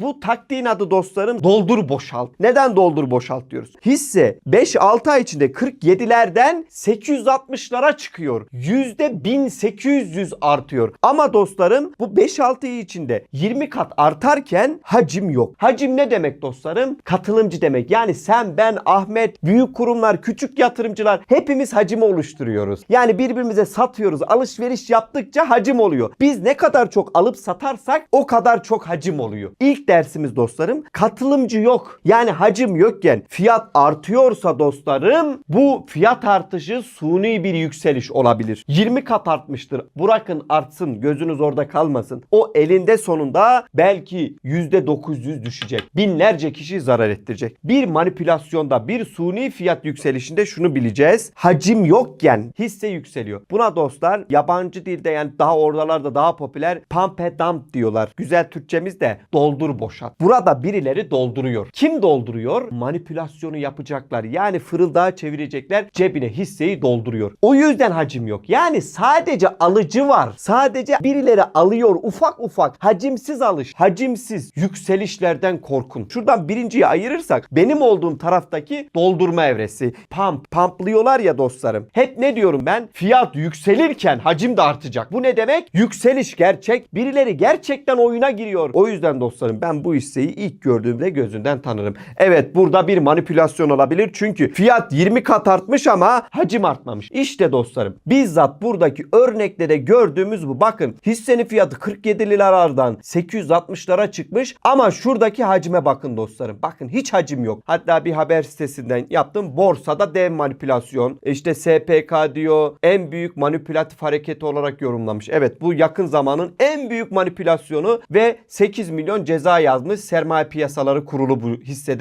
Bu taktiğin adı dostlarım doldur boşalt. Neden doldur boşalt diyoruz? Hisse 5-6 ay içinde 47'lerden 860'lara çıkıyor. %1800 artıyor. Ama dostlarım bu 5-6 ay içinde 20 kat artarken hacim yok. Hacim ne demek dostlarım? Katılımcı demek. Yani sen, ben, Ahmet, büyük kurumlar, küçük yatırımcılar hepimiz hacim oluşturuyoruz. Yani birbirimize satıyoruz. Alışveriş yaptıkça hacim oluyor. Biz ne kadar çok alıp satarsak o kadar çok hacim oluyor. İlk dersimiz dostlarım katılımcı yok. Yani hacim yokken fiyat artıyorsa dostlarım bu fiyat artışı suni bir yükseliş olabilir. 20 kat artmıştır. Bırakın artsın gözünüz orada kalmasın. O elinde sonunda belki %900 düşecek. Binlerce kişi zarar ettirecek. Bir manipülasyonda bir suni fiyat yükselişinde şunu bileceğiz. Hacim yokken hisse yükseliyor. Buna dostlar yabancı dilde yani daha oralarda daha popüler pump and dump diyorlar. Güzel Türkçemiz de doldur boşalt. Burada birileri dolduruyor. Kim dolduruyor? Manipülasyonu yapacaklar. Yani fırıldağı çevirecekler. Cebine hisseyi dolduruyor. O yüzden hacim yok. Yani sadece alıcı var. Sadece birileri alıyor ufak ufak. Hacimsiz alış. Hacimsiz yükselişlerden korkun. Şuradan birinciyi ayırırsak benim olduğum taraftaki doldurma evresi. Pump. Pumplıyorlar ya dostlarım. Hep ne diyorum ben? Fiyat yükselirken hacim de artacak. Bu ne demek? Yükseliş gerçek. Birileri gerçekten oyuna giriyor. O yüzden dostlarım ben bu hisseyi ilk gördüğümde gözünden tanırım. Evet burada bir manipülasyon olabilir. Çünkü fiyat 20 kat artmış ama hacim artmamış. İşte dostlarım bizzat buradaki örnekte de gördüğümüz bu. Bakın hissenin fiyatı 47 liralardan 860'lara çıkmış ama şuradaki hacime bakın dostlarım. Bakın hiç hacim yok. Hatta bir haber sitesinden yaptım. Borsada dev manipülasyon. İşte SPK diyor en büyük manipülatif hareket olarak yorumlamış. Evet bu yakın zamanın en büyük manipülasyonu ve 8 milyon ceza yazmış sermaye piyasaları kurulu bu hissede.